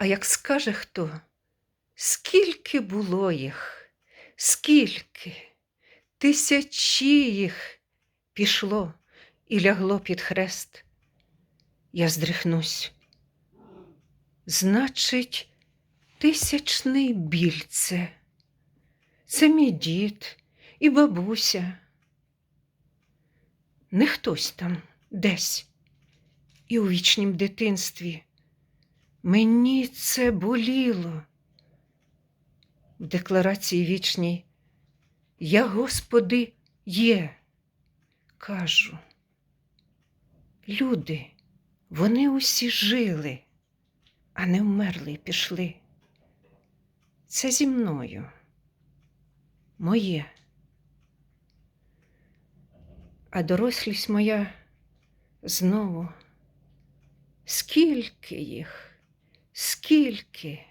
А як скаже хто, скільки було їх, скільки, тисячі їх пішло і лягло під хрест, я здрихнусь. Значить, тисячний біль це. Це мій дід і бабуся. Не хтось там десь і у вічнім дитинстві. Мені це боліло. В декларації вічній Я, Господи, є, кажу. Люди, вони усі жили, а не вмерли і пішли. Це зі мною, моє. А дорослість моя знову. Скільки їх, скільки?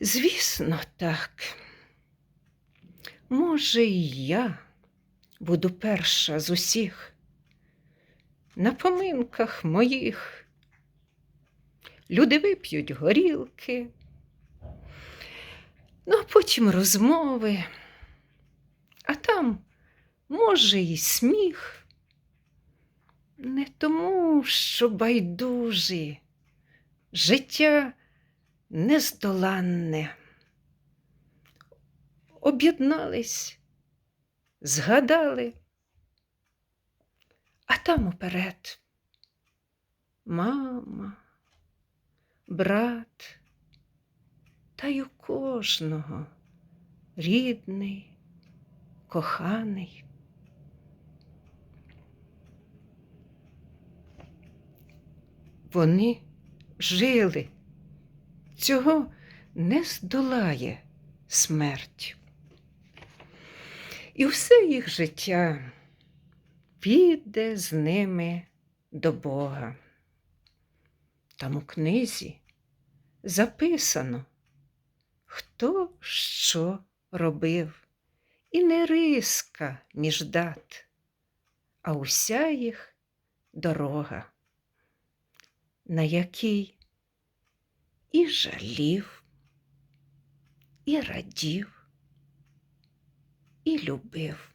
Звісно, так. Може, і я буду перша з усіх. На поминках моїх люди вип'ють горілки, ну а потім розмови, а там, може, і сміх. Не тому, що байдужі, життя нездоланне. Об'єднались, згадали, а там уперед мама, брат, та й у кожного рідний, коханий. Вони жили, цього не здолає смерть. І все їх життя піде з ними до Бога. Там у книзі записано, хто що робив, і не риска між дат, а уся їх дорога на який і жалів, і радів, і любив.